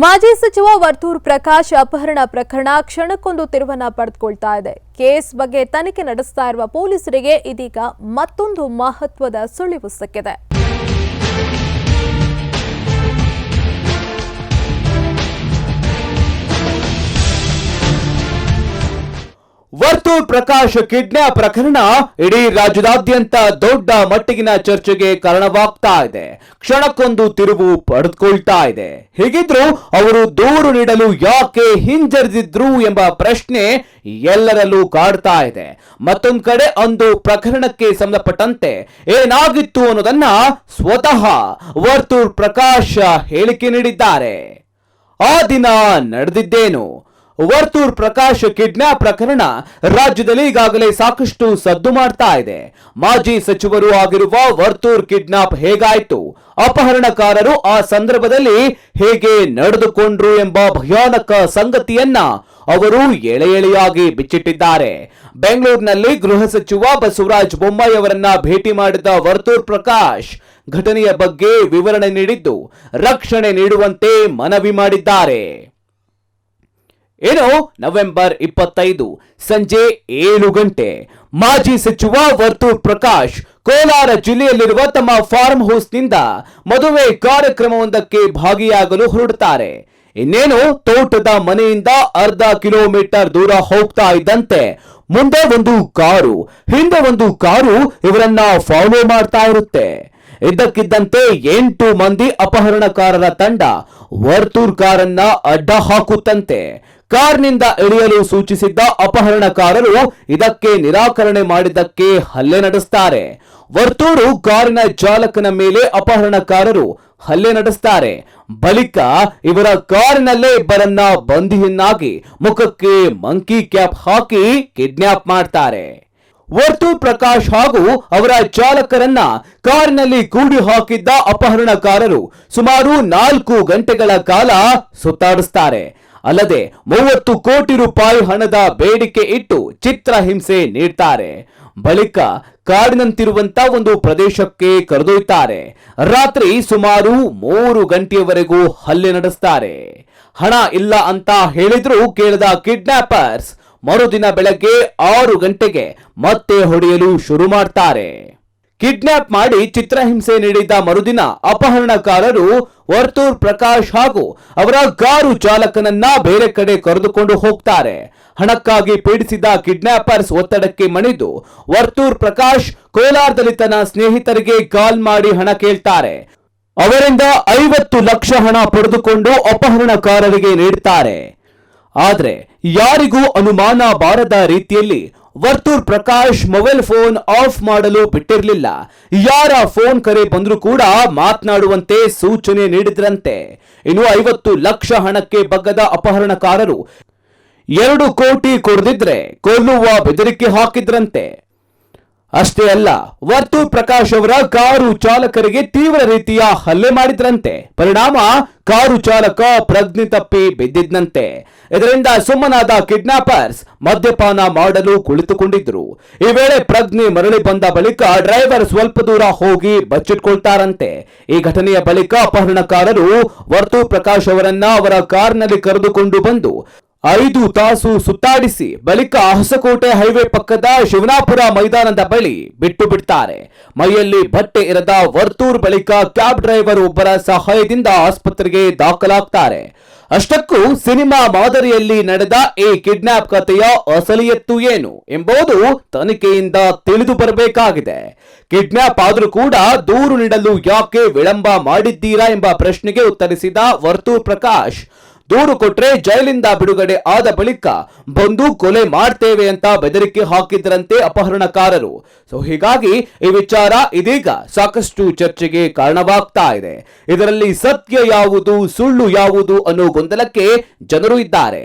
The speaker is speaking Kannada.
ಮಾಜಿ ಸಚಿವ ವರ್ತೂರ್ ಪ್ರಕಾಶ್ ಅಪಹರಣ ಪ್ರಕರಣ ಕ್ಷಣಕ್ಕೊಂದು ತಿರುವನ್ನ ಪಡೆದುಕೊಳ್ತಾ ಇದೆ. ಕೇಸ್ ಬಗ್ಗೆ ತನಿಖೆ ನಡೆಸ್ತಾ ಇರುವ ಪೊಲೀಸರಿಗೆ ಇದೀಗ ಮತ್ತೊಂದು ಮಹತ್ವದ ಸುಳಿವು ಸಿಕ್ಕಿದೆ. ವರ್ತೂರ್ ಪ್ರಕಾಶ್ ಕಿಡ್ನಾಪ್ ಪ್ರಕರಣ ಇಡೀ ರಾಜ್ಯದಾದ್ಯಂತ ದೊಡ್ಡ ಮಟ್ಟಿಗಿನ ಚರ್ಚೆಗೆ ಕಾರಣವಾಗ್ತಾ ಇದೆ. ಕ್ಷಣಕ್ಕೊಂದು ತಿರುವು ಪಡೆದುಕೊಳ್ತಾ ಇದೆ. ಹೀಗಿದ್ರು ಅವರು ದೂರು ನೀಡಲು ಯಾಕೆ ಹಿಂಜರಿದಿದ್ರು ಎಂಬ ಪ್ರಶ್ನೆ ಎಲ್ಲರಲ್ಲೂ ಕಾಡ್ತಾ ಇದೆ. ಮತ್ತೊಂದು ಕಡೆ ಒಂದು ಪ್ರಕರಣಕ್ಕೆ ಸಂಬಂಧಪಟ್ಟಂತೆ ಏನಾಗಿತ್ತು ಅನ್ನೋದನ್ನ ಸ್ವತಃ ವರ್ತೂರ್ ಪ್ರಕಾಶ್ ಹೇಳಿಕೆ ನೀಡಿದ್ದಾರೆ. ಆ ದಿನ ನಡೆದಿದ್ದೇನು? ವರ್ತೂರ್ ಪ್ರಕಾಶ್ ಕಿಡ್ನಾಪ್ ಪ್ರಕರಣ ರಾಜ್ಯದಲ್ಲಿ ಈಗಾಗಲೇ ಸಾಕಷ್ಟು ಸದ್ದು ಮಾಡ್ತಾ ಇದೆ. ಮಾಜಿ ಸಚಿವರು ಆಗಿರುವ ವರ್ತೂರ್ ಕಿಡ್ನಾಪ್ ಹೇಗಾಯ್ತು? ಅಪಹರಣಕಾರರು ಆ ಸಂದರ್ಭದಲ್ಲಿ ಹೇಗೆ ನಡೆದುಕೊಂಡ್ರು ಎಂಬ ಭಯಾನಕ ಸಂಗತಿಯನ್ನ ಅವರು ಎಳೆ ಎಳೆಯಾಗಿ ಬಿಚ್ಚಿಟ್ಟಿದ್ದಾರೆ. ಬೆಂಗಳೂರಿನಲ್ಲಿ ಗೃಹ ಸಚಿವ ಬಸವರಾಜ ಬೊಮ್ಮಾಯಿ ಅವರನ್ನ ಭೇಟಿ ಮಾಡಿದ ವರ್ತೂರ್ ಪ್ರಕಾಶ್ ಘಟನೆಯ ಬಗ್ಗೆ ವಿವರಣೆ ನೀಡಿದ್ದು, ರಕ್ಷಣೆ ನೀಡುವಂತೆ ಮನವಿ ಮಾಡಿದ್ದಾರೆ. ಏನು? ನವೆಂಬರ್ ಇಪ್ಪತ್ತೈದು ಸಂಜೆ ಏಳು ಗಂಟೆ. ಮಾಜಿ ಸಚಿವ ವರ್ತೂರ್ ಪ್ರಕಾಶ್ ಕೋಲಾರ ಜಿಲ್ಲೆಯಲ್ಲಿರುವ ತಮ್ಮ ಫಾರ್ಮ್ ಹೌಸ್ನಿಂದ ಮದುವೆ ಕಾರ್ಯಕ್ರಮವೊಂದಕ್ಕೆ ಭಾಗಿಯಾಗಲು ಹೊರಡುತ್ತಾರೆ. ಇನ್ನೇನು? ತೋಟದ ಮನೆಯಿಂದ ಅರ್ಧ ಕಿಲೋಮೀಟರ್ ದೂರ ಹೋಗ್ತಾ ಇದ್ದಂತೆ ಮುಂದೆ ಒಂದು ಕಾರು, ಹಿಂದೆ ಒಂದು ಕಾರು ಇವರನ್ನ ಫಾಲೋ ಮಾಡ್ತಾ ಇರುತ್ತೆ. ಇದ್ದಕ್ಕಿದ್ದಂತೆ ಎಂಟು ಮಂದಿ ಅಪಹರಣಕಾರರ ತಂಡ ವರ್ತೂರ್ ಕಾರನ್ನ ಅಡ್ಡ ಹಾಕುತ್ತಂತೆ. ಕಾರ್ನಿಂದ ಇಳಿಯಲು ಸೂಚಿಸಿದ್ದ ಅಪಹರಣಕಾರರು ಇದಕ್ಕೆ ನಿರಾಕರಣೆ ಮಾಡಿದ್ದಕ್ಕೆ ಹಲ್ಲೆ ನಡೆಸ್ತಾರೆ. ವರ್ತೂರು ಕಾರಿನ ಚಾಲಕನ ಮೇಲೆ ಅಪಹರಣಕಾರರು ಹಲ್ಲೆ ನಡೆಸ್ತಾರೆ. ಬಳಿಕ ಇವರ ಕಾರಿನಲ್ಲೇ ಇಬ್ಬರನ್ನ ಬಂಧಿಯನ್ನಾಗಿ ಮುಖಕ್ಕೆ ಮಂಕಿ ಕ್ಯಾಪ್ ಹಾಕಿ ಕಿಡ್ನಾಪ್ ಮಾಡ್ತಾರೆ. ವರ್ತು ಪ್ರಕಾಶ್ ಹಾಗೂ ಅವರ ಚಾಲಕರನ್ನ ಕಾರಿನಲ್ಲಿ ಕೂಡಿ ಹಾಕಿದ್ದ ಅಪಹರಣಕಾರರು ಸುಮಾರು ನಾಲ್ಕು ಗಂಟೆಗಳ ಕಾಲ ಸುತ್ತಾಡಿಸ್ತಾರೆ. ಅಲ್ಲದೆ ಮೂವತ್ತು ಕೋಟಿ ರೂಪಾಯಿ ಹಣದ ಬೇಡಿಕೆ ಇಟ್ಟು ಚಿತ್ರಹಿಂಸೆ ನೀಡ್ತಾರೆ. ಬಳಿಕ ಕಾಡಿನಂತಿರುವಂತ ಒಂದು ಪ್ರದೇಶಕ್ಕೆ ಕರೆದೊಯ್ತಾರೆ. ರಾತ್ರಿ ಸುಮಾರು ಮೂರು ಗಂಟೆಯವರೆಗೂ ಹಲ್ಲೆ ನಡೆಸ್ತಾರೆ. ಹಣ ಇಲ್ಲ ಅಂತ ಹೇಳಿದ್ರು ಕೇಳದ ಕಿಡ್ನಾಪರ್ಸ್ ಮರುದಿನ ಬೆಳಗ್ಗೆ ಆರು ಗಂಟೆಗೆ ಮತ್ತೆ ಹೊಡೆಯಲು ಶುರು ಮಾಡ್ತಾರೆ. ಕಿಡ್ನಾಪ್ ಮಾಡಿ ಚಿತ್ರಹಿಂಸೆ ನೀಡಿದ್ದ ಮರುದಿನ ಅಪಹರಣಕಾರರು ವರ್ತೂರ್ ಪ್ರಕಾಶ್ ಹಾಗೂ ಅವರ ಕಾರು ಚಾಲಕನನ್ನ ಬೇರೆ ಕಡೆ ಕರೆದುಕೊಂಡು ಹೋಗ್ತಾರೆ. ಹಣಕ್ಕಾಗಿ ಪೀಡಿಸಿದ ಕಿಡ್ನಾಪರ್ಸ್ ಒತ್ತಡಕ್ಕೆ ಮಣಿದು ವರ್ತೂರ್ ಪ್ರಕಾಶ್ ಕೋಲಾರದಲ್ಲಿ ತನ್ನ ಸ್ನೇಹಿತರಿಗೆ ಕಾಲ್ ಮಾಡಿ ಹಣ ಕೇಳ್ತಾರೆ. ಅವರಿಂದ ಐವತ್ತು ಲಕ್ಷ ಹಣ ಪಡೆದುಕೊಂಡು ಅಪಹರಣಕಾರರಿಗೆ ನೀಡ್ತಾರೆ. ಆದ್ರೆ ಯಾರಿಗೂ ಅನುಮಾನ ಬಾರದ ರೀತಿಯಲ್ಲಿ Varthur Prakash mobile phone off ಮಾಡಲು ಬಿಟ್ಟಿರಲಿಲ್ಲ. ಯಾರ ಫೋನ್ ಕರೆ ಬಂದರೂ ಕೂಡ ಮಾತನಾಡುವಂತೆ ಸೂಚನೆ ನೀಡಿದ್ರಂತೆ. ಇನ್ನು ಐವತ್ತು ಲಕ್ಷ ಹಣಕ್ಕೆ ಬಗ್ಗದ ಅಪಹರಣಕಾರರು ಎರಡು ಕೋಟಿ ಕೊಡದಿದ್ರೆ ಕೊಲ್ಲುವ ಬೆದರಿಕೆ ಹಾಕಿದ್ರಂತೆ. ಅಷ್ಟೇ ಅಲ್ಲ, ವರ್ತು ಪ್ರಕಾಶ್ ಅವರ ಕಾರು ಚಾಲಕರಿಗೆ ತೀವ್ರ ರೀತಿಯ ಹಲ್ಲೆ ಮಾಡಿದ್ರಂತೆ. ಪರಿಣಾಮ, ಕಾರು ಚಾಲಕ ಪ್ರಜ್ಞೆ ತಪ್ಪಿ ಬಿದ್ದಿದ್ನಂತೆ. ಇದರಿಂದ ಸುಮ್ಮನಾದ ಕಿಡ್ನಾಪರ್ಸ್ ಮದ್ಯಪಾನ ಮಾಡಲು ಕುಳಿತುಕೊಂಡಿದ್ರು. ಈ ವೇಳೆ ಪ್ರಜ್ಞೆ ಮರಳಿ ಬಂದ ಬಳಿಕ ಡ್ರೈವರ್ ಸ್ವಲ್ಪ ದೂರ ಹೋಗಿ ಬಚ್ಚಿಟ್ಕೊಳ್ತಾರಂತೆ. ಈ ಘಟನೆಯ ಬಳಿಕ ಅಪಹರಣಕಾರರು ವರ್ತು ಪ್ರಕಾಶ್ ಅವರನ್ನ ಅವರ ಕಾರ್ನಲ್ಲಿ ಕರೆದುಕೊಂಡು ಬಂದು ಐದು ತಾಸು ಸುತ್ತಾಡಿಸಿ ಬಳಿಕ ಹೊಸಕೋಟೆ ಹೈವೇ ಪಕ್ಕದ ಶಿವನಾಪುರ ಮೈದಾನದ ಬಳಿ ಬಿಟ್ಟು ಬಿಡ್ತಾರೆ. ಮೈಯಲ್ಲಿ ಬಟ್ಟೆ ಇರದ ವರ್ತೂರ್ ಬಳಿಕ ಕ್ಯಾಬ್ ಡ್ರೈವರ್ ಒಬ್ಬರ ಸಹಾಯದಿಂದ ಆಸ್ಪತ್ರೆಗೆ ದಾಖಲಾಗ್ತಾರೆ. ಅಷ್ಟಕ್ಕೂ ಸಿನಿಮಾ ಮಾದರಿಯಲ್ಲಿ ನಡೆದ ಈ ಕಿಡ್ನಾಪ್ ಕಥೆಯ ಅಸಲಿಯತ್ತು ಏನು ಎಂಬುದು ತನಿಖೆಯಿಂದ ತಿಳಿದು ಬರಬೇಕಾಗಿದೆ. ಕಿಡ್ನಾಪ್ ಆದರೂ ಕೂಡ ದೂರು ನೀಡಲು ಯಾಕೆ ವಿಳಂಬ ಮಾಡಿದ್ದೀರಾ ಎಂಬ ಪ್ರಶ್ನೆಗೆ ಉತ್ತರಿಸಿದ ವರ್ತೂರ್ ಪ್ರಕಾಶ್ ದೂರು ಕೊಟ್ರೆ ಜೈಲಿಂದ ಬಿಡುಗಡೆ ಆದ ಬಳಿಕ ಬಂದು ಕೊಲೆ ಮಾಡ್ತೇವೆ ಅಂತ ಬೆದರಿಕೆ ಹಾಕಿದ್ರಂತೆ ಅಪಹರಣಕಾರರು. ಸೊ ಹೀಗಾಗಿ ಈ ವಿಚಾರ ಇದೀಗ ಸಾಕಷ್ಟು ಚರ್ಚೆಗೆ ಕಾರಣವಾಗ್ತಾ ಇದೆ. ಇದರಲ್ಲಿ ಸತ್ಯ ಯಾವುದು, ಸುಳ್ಳು ಯಾವುದು ಅನ್ನೋ ಗೊಂದಲಕ್ಕೆ ಜನರು ಇದ್ದಾರೆ.